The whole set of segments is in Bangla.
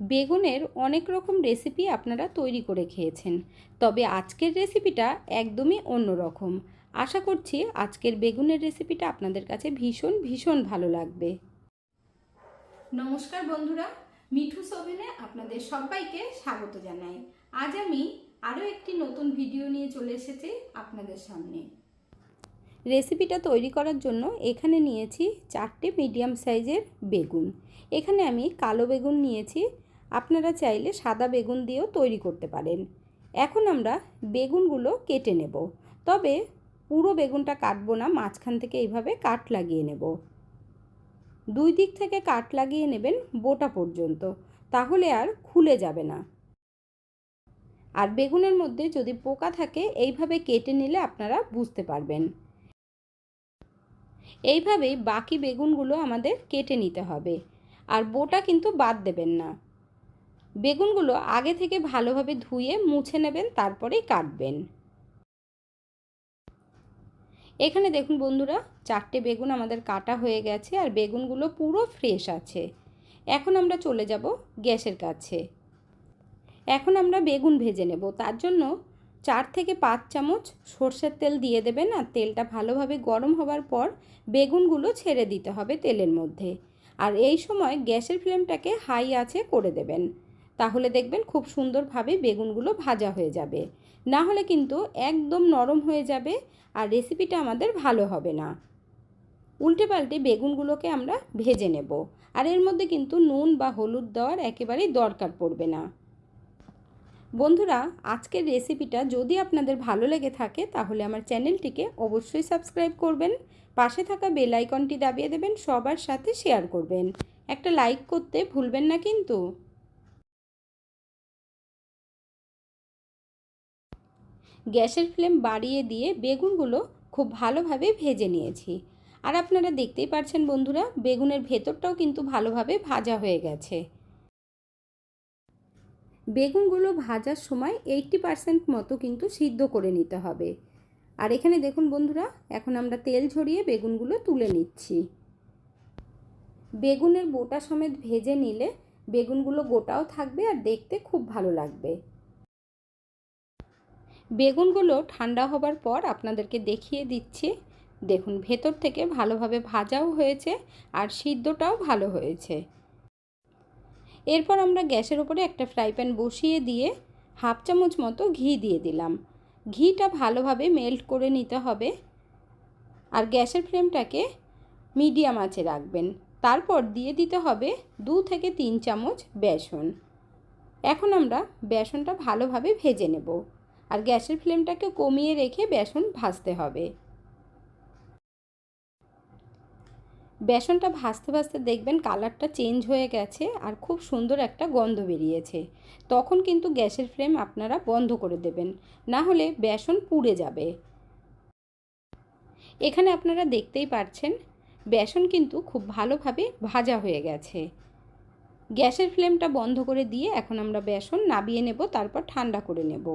বেগুনের অনেক রকম রেসিপি আপনারা তৈরি করে খেয়েছেন। তবে আজকের রেসিপিটা একদমই অন্যরকম। আশা করছি আজকের বেগুনের রেসিপিটা আপনাদের কাছে ভীষণ ভীষণ ভালো লাগবে। নমস্কার বন্ধুরা মিঠু সোভেনে আপনাদের সবাইকে স্বাগত জানাই। আজ আমি আরও একটি নতুন ভিডিও নিয়ে চলে এসেছি আপনাদের সামনে। রেসিপিটা তৈরি করার জন্য এখানে নিয়েছি চারটে মিডিয়াম সাইজের বেগুন। এখানে আমি কালো বেগুন নিয়েছি আপনারা চাইলে সাদা বেগুন দিয়েও তৈরি করতে পারেন। এখন আমরা বেগুনগুলো কেটে নেব। তবে পুরো বেগুনটা কাটবো না, মাঝখান থেকে এইভাবে কাট লাগিয়ে নেব। দুই দিক থেকে কাট লাগিয়ে নেবেন বোটা পর্যন্ত, তাহলে আর খুলে যাবে না। আর বেগুনের মধ্যে যদি পোকা থাকে, এইভাবে কেটে নিলে আপনারা বুঝতে পারবেন। এইভাবেই বাকি বেগুনগুলো আমাদের কেটে নিতে হবে। আর বোটা কিন্তু বাদ দেবেন না। বেগুনগুলো আগে থেকে ভালোভাবে ধুয়ে মুছে নেবেন, তারপরেই কাটবেন। এখানে দেখুন বন্ধুরা, চারটে বেগুন আমাদের কাটা হয়ে গেছে আর বেগুনগুলো পুরো ফ্রেশ আছে। এখন আমরা চলে যাব গ্যাসের কাছে। এখন আমরা বেগুন ভেজে নেব। তার জন্য চার থেকে পাঁচ চামচ সর্ষের তেল দিয়ে দেবেন আর তেলটা ভালোভাবে গরম হবার পর বেগুনগুলো ছেড়ে দিতে হবে তেলের মধ্যে। আর এই সময় গ্যাসের ফ্লেমটাকে হাই আছে করে দেবেন। তাহলে দেখবেন খুব সুন্দরভাবে বেগুনগুলো ভাজা হয়ে যাবে। না হলে কিন্তু একদম নরম হয়ে যাবে আর রেসিপিটা আমাদের ভালো হবে না। উল্টে পাল্টে বেগুনগুলোকে আমরা ভেজে নেব। আর এর মধ্যে কিন্তু নুন বা হলুদ দেওয়ার একেবারেই দরকার পড়বে না। বন্ধুরা, আজকের রেসিপিটা যদি আপনাদের ভালো লেগে থাকে, তাহলে আমার চ্যানেলটিকে অবশ্যই সাবস্ক্রাইব করবেন, পাশে থাকা বেল আইকনটি দাবিয়ে দেবেন, সবার সাথে শেয়ার করবেন। একটা লাইক করতে ভুলবেন না কিন্তু। গ্যাসের ফ্লেম বাড়িয়ে দিয়ে বেগুনগুলো খুব ভালোভাবে ভেজে নিয়েছি। আর আপনারা দেখতেই পারছেন বন্ধুরা, বেগুনের ভেতরটাও কিন্তু ভালোভাবে ভাজা হয়ে গেছে। বেগুনগুলো ভাজার সময় এইটটি পারসেন্ট মতো কিন্তু সিদ্ধ করে নিতে হবে। আর এখানে দেখুন বন্ধুরা, এখন আমরা তেল ঝরিয়ে বেগুনগুলো তুলে নিচ্ছি। বেগুনের বোটা সমেত ভেজে নিলে বেগুনগুলো গোটাও থাকবে আর দেখতে খুব ভালো লাগবে। বেগুনগুলো ঠান্ডা হবার পর আপনাদেরকে দেখিয়ে দিচ্ছি। দেখুন, ভেতর থেকে ভালোভাবে ভাজাও হয়েছে আর সিদ্ধটাও ভালো হয়েছে। এরপর আমরা গ্যাসের ওপরে একটা ফ্রাই প্যান বসিয়ে দিয়ে হাফ চামচ মতো ঘি দিয়ে দিলাম। ঘিটা ভালোভাবে মেল্ট করে নিতে হবে আর গ্যাসের ফ্লেমটাকে মিডিয়াম আঁচে রাখবেন। তারপর দিয়ে দিতে হবে দু থেকে তিন চামচ বেসন। এখন আমরা বেসনটা ভালোভাবে ভেজে নেব। আর গ্যাসের ফ্লেমটাকে কমিয়ে রেখে বেসন ভাজতে হবে। বেসনটা ভাজতে ভাজতে দেখবেন কালারটা চেঞ্জ হয়ে গেছে আর খুব সুন্দর একটা গন্ধ বেরিয়েছে। তখন কিন্তু গ্যাসের ফ্লেম আপনারা বন্ধ করে দেবেন, না হলে বেসন পুড়ে যাবে। এখানে আপনারা দেখতেই পাচ্ছেন বেসন কিন্তু খুব ভালোভাবে ভাজা হয়ে গেছে। গ্যাসের ফ্লেমটা বন্ধ করে দিয়ে এখন আমরা বেসন নাবিয়ে নেব, তারপর ঠান্ডা করে নেব।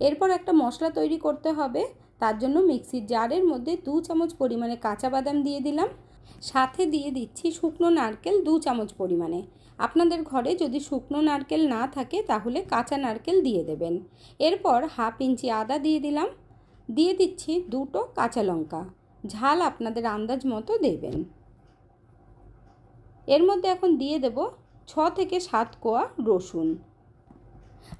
এরপর একটা মশলা তৈরি করতে হবে। তার জন্য মিক্সির জারের মধ্যে দু চামচ পরিমাণে কাঁচা বাদাম দিয়ে দিলাম। সাথে দিয়ে দিচ্ছি শুকনো নারকেল দু চামচ পরিমাণে। আপনাদের ঘরে যদি শুকনো নারকেল না থাকে, তাহলে কাঁচা নারকেল দিয়ে দেবেন। এরপর হাফ ইঞ্চি আদা দিয়ে দিলাম। দিয়ে দিচ্ছি দুটো কাঁচা লঙ্কা। ঝাল আপনাদের আন্দাজ মতো দেবেন। এর মধ্যে এখন দিয়ে দেব ছ থেকে সাত কোয়া রসুন।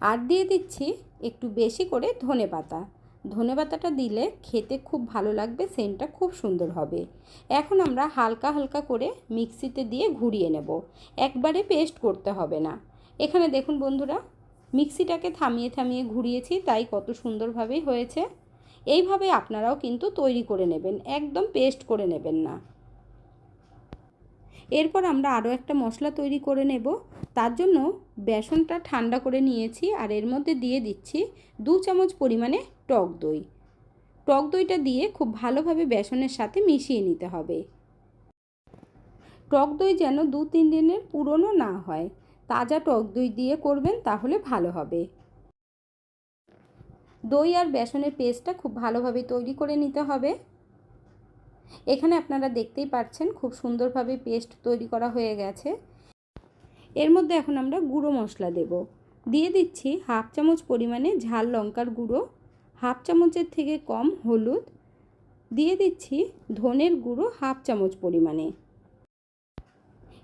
আর দিয়ে দিচ্ছি একটু বেশি করে ধনে পাতা। ধনে পাতাটা দিলে খেতে খুব ভালো লাগবে, সেন্টটা খুব সুন্দর হবে। এখন আমরা হালকা হালকা করে মিক্সিতে দিয়ে ঘুরিয়ে নেব। একবারে পেস্ট করতে হবে না। এখানে দেখুন বন্ধুরা, মিক্সিটাকে থামিয়ে থামিয়ে ঘুরিয়েছি, তাই কত সুন্দরভাবেই হয়েছে। এইভাবে আপনারাও কিন্তু তৈরি করে নেবেন, একদম পেস্ট করে নেবেন না। এরপর আমরা আরও একটা মশলা তৈরি করে নেব। তার জন্য বেসনটা ঠান্ডা করে নিয়েছি আর এর মধ্যে দিয়ে দিচ্ছি দু চামচ পরিমাণে টক দই। টক দইটা দিয়ে খুব ভালোভাবে বেসনের সাথে মিশিয়ে নিতে হবে। টক দই যেন দু তিন দিনের পুরনো না হয়। তাজা টক দই দিয়ে করবেন তাহলে ভালো হবে। দই আর বেসনের পেস্টটা খুব ভালোভাবে তৈরি করে নিতে হবে। এখানে আপনারা দেখতেই পাচ্ছেন খুব সুন্দরভাবে পেস্ট তৈরি করা হয়ে গেছে। এর মধ্যে এখন আমরা গুঁড়ো মশলা দেব। দিয়ে দিচ্ছি হাফ চামচ পরিমাণে ঝাল লঙ্কার গুঁড়ো, হাফ চামচের থেকে কম হলুদ, দিয়ে দিচ্ছি ধনের গুঁড়ো হাফ চামচ পরিমাণে।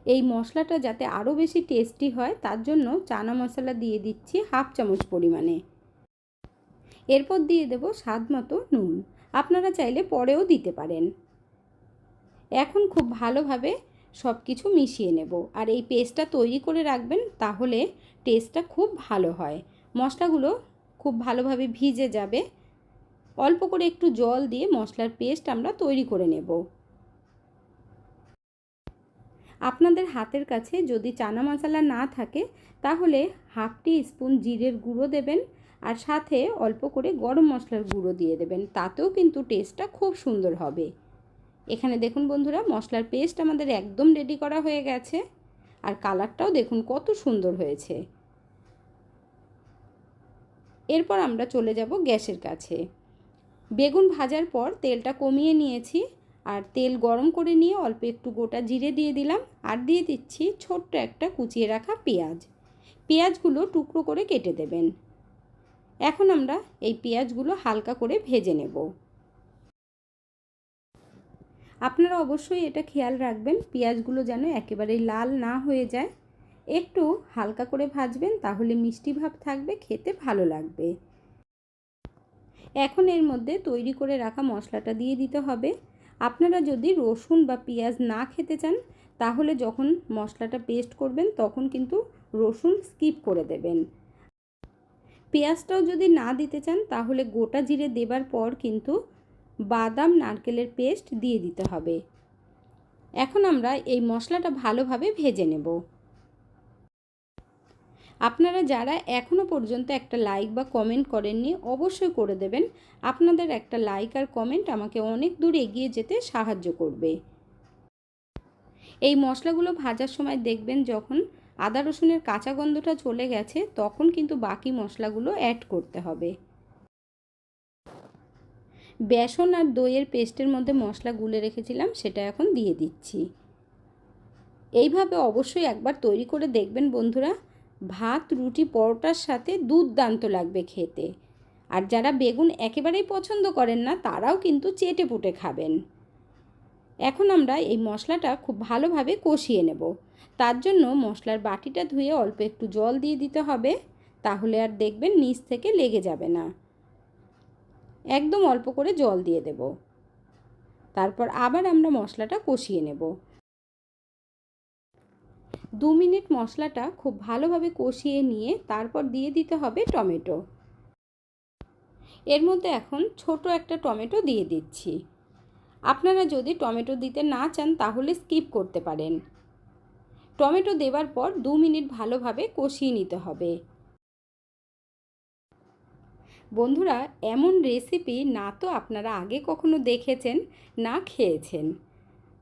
এই মশলাটা যাতে আরও বেশি টেস্টি হয়, তার জন্য চানা মশলা দিয়ে দিচ্ছি হাফ চামচ পরিমাণে। এরপর দিয়ে দেব স্বাদ মতো নুন। আপনারা চাইলে পরেও দিতে পারেন। এখন খুব ভালোভাবে সব কিছু মিশিয়ে নেব। আর এই পেস্টটা তৈরি করে রাখবেন তাহলে টেস্টটা খুব ভালো হয়। মশলাগুলো খুব ভালোভাবে ভিজে যাবে। অল্প করে একটু জল দিয়ে মশলার পেস্ট আমরা তৈরি করে নেব। আপনাদের হাতের কাছে যদি চানা মশলা না থাকে, তাহলে হাফ টি স্পুন জিরের গুঁড়ো দেবেন আর সাথে অল্প করে গরম মশলার গুঁড়ো দিয়ে দেবেন। তাতেও কিন্তু টেস্টটা খুব সুন্দর হবে। এখানে দেখুন বন্ধুরা, মশলার পেস্ট আমাদের একদম রেডি করা হয়ে গেছে। আর কালারটাও দেখুন কত সুন্দর হয়েছে। এরপর আমরা চলে যাব গ্যাসের কাছে। বেগুন ভাজার পর তেলটা কমিয়ে নিয়েছি, আর তেল গরম করে নিয়ে অল্প একটু গোটা জিরে দিয়ে দিলাম, আর দিয়ে দিচ্ছি ছোট্ট একটা কুচিয়ে রাখা পেঁয়াজ। পেঁয়াজগুলো টুকরো করে কেটে দেবেন। এখন আমরা এই পেঁয়াজগুলো হালকা করে ভেজে নেব। আপনারা অবশ্যই এটা খেয়াল রাখবেন, পেঁয়াজগুলো যেন একেবারেই লাল না হয়ে যায়। একটু হালকা করে ভাজবেন, তাহলে মিষ্টি ভাব থাকবে, খেতে ভালো লাগবে। এখন এর মধ্যে তৈরি করে রাখা মশলাটা দিয়ে দিতে হবে। আপনারা যদি রসুন বা পেঁয়াজ না খেতে চান, তাহলে যখন মশলাটা পেস্ট করবেন, তখন কিন্তু রসুন স্কিপ করে দেবেন। পেঁয়াজটাও যদি না দিতে চান, তাহলে গোটা জিরে দেবার পর কিন্তু বাদাম, নারকেলের পেস্ট দিয়ে দিতে হবে। এখন আমরা এই মশলাটা ভালোভাবে ভেজে নেব। আপনারা যারা এখনও পর্যন্ত একটা লাইক বা কমেন্ট করেননি, অবশ্যই করে দেবেন। আপনাদের একটা লাইক আর কমেন্ট আমাকে অনেক দূর এগিয়ে যেতে সাহায্য করবে। এই মশলাগুলো ভাজার সময় দেখবেন যখন আদা রসুনের কাঁচা গন্ধটা চলে গেছে, তখন কিন্তু বাকি মশলাগুলো অ্যাড করতে হবে। বেসন আর দইয়ের পেস্টের মধ্যে মশলা গুলে রেখেছিলাম, সেটা এখন দিয়ে দিচ্ছি। এইভাবে অবশ্যই একবার তৈরি করে দেখবেন বন্ধুরা। ভাত, রুটি, পরোটার সাথে দুর্দান্ত লাগবে খেতে। আর যারা বেগুন একেবারেই পছন্দ করেন না, তারাও কিন্তু চেটে পুটে খাবেন। এখন আমরা এই মশলাটা খুব ভালোভাবে কষিয়ে নেব। তার জন্য মশলার বাটিটা ধুয়ে অল্প একটু জল দিয়ে দিতে হবে, তাহলে আর দেখবেন নিচ থেকে লেগে যাবে না। একদম অল্প করে জল দিয়ে দেব। তারপর আবার আমরা মশলাটা কষিয়ে নেব। দু মিনিট মশলাটা খুব ভালোভাবে কষিয়ে নিয়ে তারপর দিয়ে দিতে হবে টমেটো। এর মধ্যে এখন ছোট একটা টমেটো দিয়ে দিচ্ছি। আপনারা যদি টমেটো দিতে না চান তাহলে স্কিপ করতে পারেন। টমেটো দেওয়ার পর দু মিনিট ভালোভাবে কষিয়ে নিতে হবে। বন্ধুরা, এমন রেসিপি না তো আপনারা আগে কখনো দেখেছেন, না খেয়েছেন।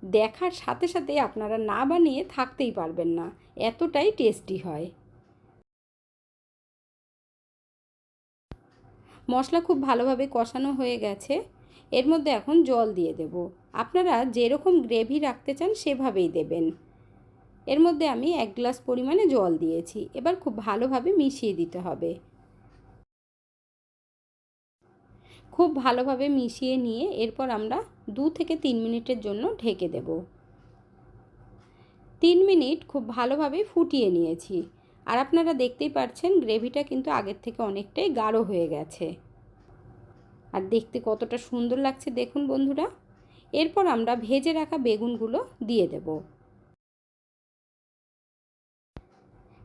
দেখার সাথে সাথে আপনারা না বানিয়ে থাকতেই পারবেন না, এতটাই টেস্টি হয়। মশলা খুব ভালোভাবে কষানো হয়ে গেছে। এর মধ্যে এখন জল দিয়ে দেব। আপনারা যেরকম গ্রেভি রাখতে চান, সেভাবেই দেবেন। এর মধ্যে আমি এক গ্লাস পরিমাণে জল দিয়েছি। এবার খুব ভালোভাবে মিশিয়ে দিতে হবে। খুব ভালোভাবে মিশিয়ে নিয়ে এরপর আমরা দু থেকে তিন মিনিটের জন্য ঢেকে দেব। তিন মিনিট খুব ভালোভাবে ফুটিয়ে নিয়েছি। আর আপনারা দেখতেই পাচ্ছেন গ্রেভিটা কিন্তু আগের থেকে অনেকটাই গাঢ় হয়ে গেছে। আর দেখতে কতটা সুন্দর লাগছে দেখুন বন্ধুরা। এরপর আমরা ভেজে রাখা বেগুনগুলো দিয়ে দেব।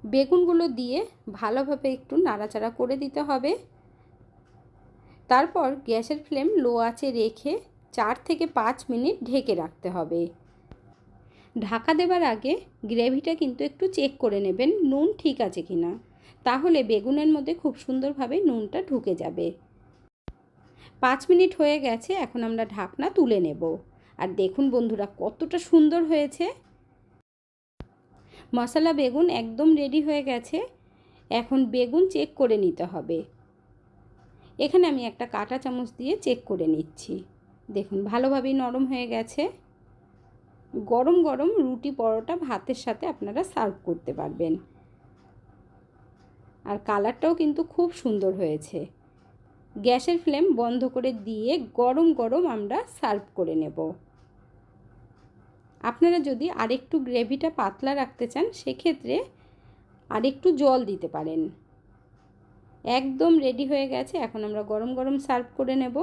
বেগুনগুলো দিয়ে ভালোভাবে একটু নাড়াচাড়া করে দিতে হবে। তারপর গ্যাসের ফ্লেম লো আঁচে রেখে চার থেকে পাঁচ মিনিট ঢেকে রাখতে হবে। ঢাকা দেবার আগে গ্রেভিটা কিন্তু একটু চেক করে নেবেন, নুন ঠিক আছে কি না তাহলে বেগুনের মধ্যে খুব সুন্দরভাবে নুনটা ঢুকে যাবে। পাঁচ মিনিট হয়ে গেছে, এখন আমরা ঢাকনা তুলে নেব। আর দেখুন বন্ধুরা, কতটা সুন্দর হয়েছে। মশলা বেগুন একদম রেডি হয়ে গেছে। এখন বেগুন চেক করে নিতে হবে। এখানে আমি একটা কাটা চামচ দিয়ে চেক করে নিচ্ছি। দেখুন, ভালোভাবেই নরম হয়ে গেছে। গরম গরম রুটি পরোটা ভাতের সাথে আপনারা সার্ভ করতে পারবেন। আর কালারটাও কিন্তু খুব সুন্দর হয়েছে। গ্যাসের ফ্লেম বন্ধ করে দিয়ে গরম গরম আমরা সার্ভ করে নেব। আপনারা যদি আরেকটু গ্রেভিটা পাতলা রাখতে চান, সেক্ষেত্রে আরেকটু জল দিতে পারেন। একদম রেডি হয়ে গেছে। এখন আমরা গরম গরম সার্ভ করে নেব।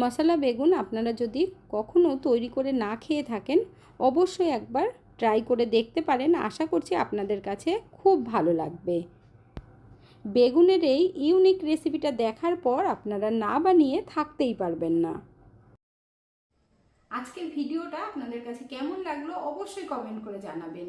মশলা, বেগুন আপনারা যদি কখনও তৈরি করে না খেয়ে থাকেন, অবশ্যই একবার ট্রাই করে দেখতে পারেন। আশা করছি আপনাদের কাছে খুব ভালো লাগবে। বেগুনের এই ইউনিক রেসিপিটা দেখার পর আপনারা না বানিয়ে থাকতেই পারবেন না। আজকের ভিডিওটা আপনাদের কাছে কেমন লাগল অবশ্যই কমেন্ট করে জানাবেন।